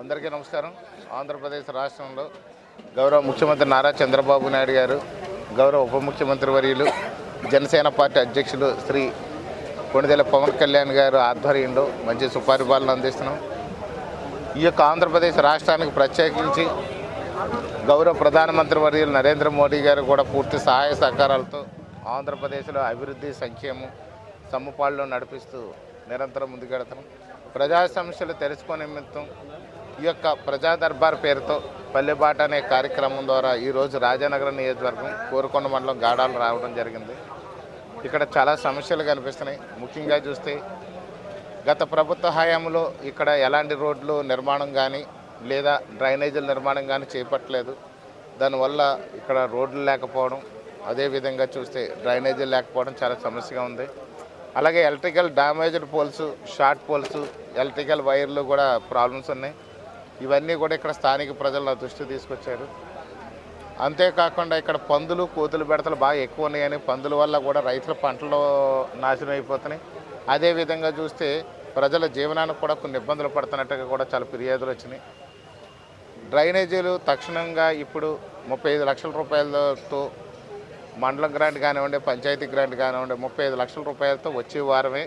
అందరికీ నమస్కారం. ఆంధ్రప్రదేశ్ రాష్ట్రంలో గౌరవ ముఖ్యమంత్రి నారా చంద్రబాబు నాయుడు గారు గౌరవ ఉప ముఖ్యమంత్రి వర్యులు జనసేన పార్టీ అధ్యక్షులు శ్రీ కొణిదెల పవన్ కళ్యాణ్ గారు ఆధ్వర్యంలో మంచి సుపరిపాలన అందిస్తున్నాం. ఈ యొక్క ఆంధ్రప్రదేశ్ రాష్ట్రానికి ప్రత్యేకించి గౌరవ ప్రధానమంత్రి వర్యులు నరేంద్ర మోడీ గారు కూడా పూర్తి సహాయ సహకారాలతో ఆంధ్రప్రదేశ్లో అభివృద్ధి సంక్షేమం సమ్మపాళ్ళు నడిపిస్తూ నిరంతరం ముందుకెడతాం ప్రజా సమస్యలు తెలుసుకునే నిమిత్తం ఈ యొక్క ప్రజా దర్బార్ పేరుతో పల్లెబాట అనే కార్యక్రమం ద్వారా ఈరోజు రాజానగరం నియోజకవర్గం కోరుకొండ మండలం గాడాలు రావడం జరిగింది. ఇక్కడ చాలా సమస్యలు కనిపిస్తున్నాయి. ముఖ్యంగా చూస్తే గత ప్రభుత్వ హయాంలో ఇక్కడ ఎలాంటి రోడ్లు నిర్మాణం కానీ లేదా డ్రైనేజీల నిర్మాణం కానీ చేపట్టలేదు. దానివల్ల ఇక్కడ రోడ్లు లేకపోవడం అదేవిధంగా చూస్తే డ్రైనేజీలు లేకపోవడం చాలా సమస్యగా ఉంది. అలాగే electrical damaged poles short poles electrical వైర్లు కూడా ప్రాబ్లమ్స్ ఉన్నాయి. ఇవన్నీ కూడా ఇక్కడ స్థానిక ప్రజలు నా దృష్టి తీసుకొచ్చారు. అంతేకాకుండా ఇక్కడ పందులు కోతులు బెడతలు బాగా ఎక్కువ ఉన్నాయని పందుల వల్ల కూడా రైతుల పంటలు నాశనం అయిపోతున్నాయి. అదేవిధంగా చూస్తే ప్రజల జీవనానికి కూడా కొన్ని ఇబ్బందులు పడుతున్నట్టుగా కూడా చాలా ఫిర్యాదులు వచ్చినాయి. డ్రైనేజీలు తక్షణంగా ఇప్పుడు ముప్పై ఐదు లక్షల రూపాయలతో మండలం గ్రాంట్ కానివ్వండి పంచాయతీ గ్రాంట్ కానివ్వండి ముప్పై ఐదు లక్షల రూపాయలతో వచ్చే వారమే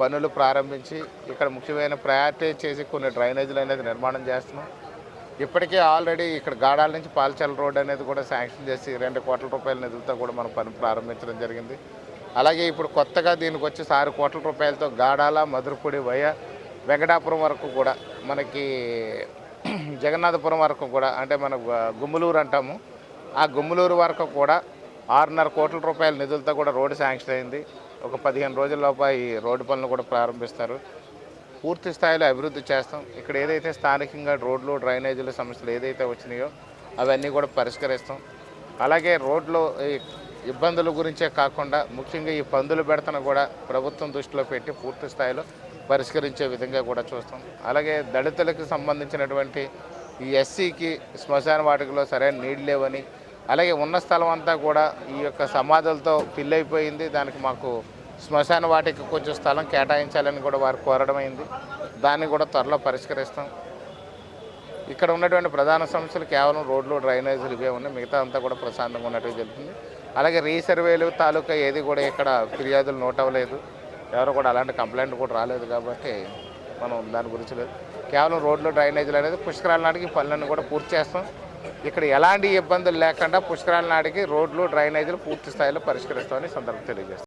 పనులు ప్రారంభించి ఇక్కడ ముఖ్యమైన ప్రయారిటీ చేసి కొన్ని డ్రైనేజీలు అనేది నిర్మాణం చేస్తున్నాం. ఇప్పటికే ఆల్రెడీ ఇక్కడ గాడాల నుంచి పాల్చల రోడ్ అనేది కూడా శాంక్షన్ చేసి రెండు కోట్ల రూపాయల నిధులతో కూడా మనం పని ప్రారంభించడం జరిగింది. అలాగే ఇప్పుడు కొత్తగా దీనికి వచ్చి ఆరు కోట్ల రూపాయలతో గాడాల మధురపూడి వయ వెంకటాపురం వరకు కూడా మనకి జగన్నాథపురం వరకు కూడా అంటే మన గుమ్మలూరు అంటాము. ఆ గుమ్మలూరు వరకు కూడా ఆరున్నర కోట్ల రూపాయల నిధులతో కూడా రోడ్డు శాంక్షన్ అయింది. ఒక పదిహేను రోజుల్లోపు ఈ రోడ్డు పనులు కూడా ప్రారంభిస్తారు. పూర్తి స్థాయిలో అభివృద్ధి చేస్తాం. ఇక్కడ ఏదైతే స్థానికంగా రోడ్లు డ్రైనేజీల సమస్యలు ఏదైతే వచ్చినాయో అవన్నీ కూడా పరిష్కరిస్తాం. అలాగే రోడ్లు ఈ ఇబ్బందుల గురించే కాకుండా ముఖ్యంగా ఈ పందులు పెడతన కూడా ప్రభుత్వం దృష్టిలో పెట్టి పూర్తి స్థాయిలో పరిష్కరించే విధంగా కూడా చూస్తాం. అలాగే దళితులకు సంబంధించినటువంటి ఈ ఎస్సీకి శ్మశాన వాటికలో సరైన నీళ్ళు లేవని అలాగే ఉన్న స్థలం అంతా కూడా ఈ యొక్క సమాధులతో ఫిల్ అయిపోయింది. దానికి మాకు శ్మశాన వాటికి కొంచెం స్థలం కేటాయించాలని కూడా వారు కోరడమైంది. దాన్ని కూడా త్వరలో పరిష్కరిస్తాం. ఇక్కడ ఉన్నటువంటి ప్రధాన సమస్యలు కేవలం రోడ్లు డ్రైనేజీలు ఇవే ఉన్నాయి. మిగతా అంతా కూడా ప్రశాంతంగా ఉన్నట్టు జరుగుతుంది అలాగే రీసర్వేలు తాలూకా ఏది కూడా ఇక్కడ ఫిర్యాదులు నోట్ అవ్వలేదు ఎవరు కూడా అలాంటి కంప్లైంట్ కూడా రాలేదు కాబట్టి మనం దాని గురించి లేదు. కేవలం రోడ్లు డ్రైనేజీలు అనేది పుష్కరాల నాటికి పనులను కూడా పూర్తి చేస్తాం. ఇక్కడ ఎలాంటి ఇబ్బందులు లేకుండా పుష్కరాల నాటికి రోడ్లు డ్రైనేజీలు పూర్తి స్థాయిలో పరిష్కరిస్తామని సందర్భం తెలియజేస్తాం